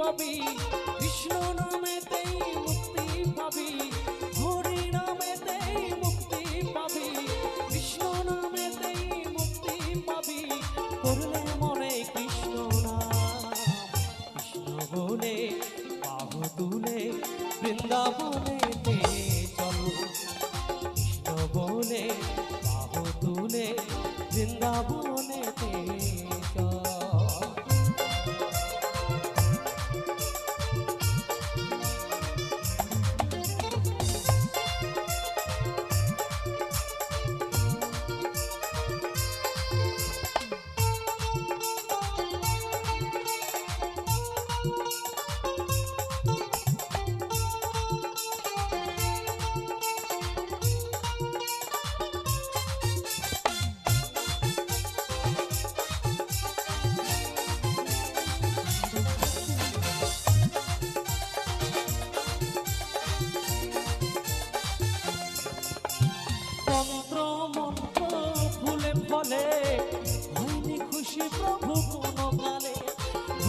পাবি। কৃষ্ণ নামেতেই মুক্তি পাবি। হরি নামেতেই মুক্তি পাবি। কৃষ্ণ নামেতেই মুক্তি পাবি। করলে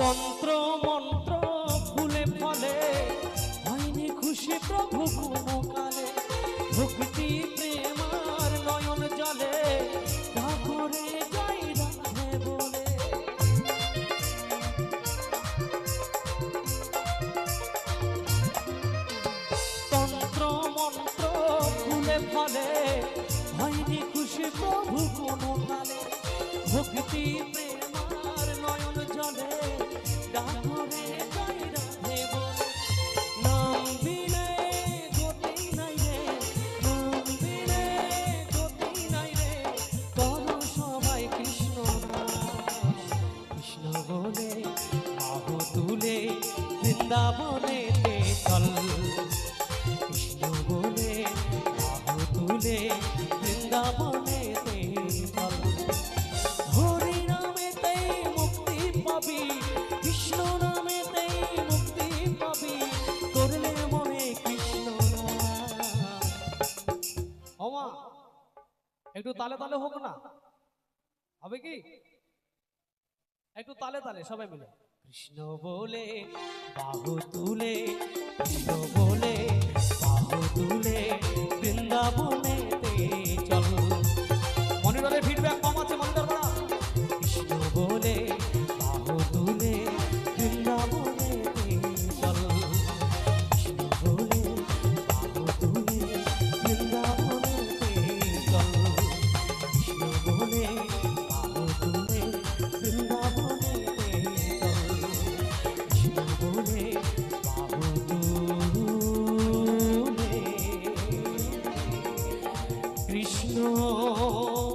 তন্ত্র মন্ত্র ফুলে ফলে, হয়নি খুশি প্রভু কালে ভক্তি প্রেমার নয়ন জলে, ঠাকুরে যাই হয়নি খুশি প্রভু কোনো কালে ভক্তি প্রেমার বৃন্দাবনেতে চল কৃষ্ণ বলে তুলে বৃন্দাবনেতে চল হরি নামেতেই মুক্তি পাবি কৃষ্ণ নামেতেই মুক্তি পাবি, করলে মনে কৃষ্ণ। ওমা, একটু তালে তালে হোক না। হবে কি? একটু তালে তালে, সবাই মিলে। কৃষ্ণ বলে বাহু তুলে কৃষ্ণ বলে। কৃষ্ণ বনেতে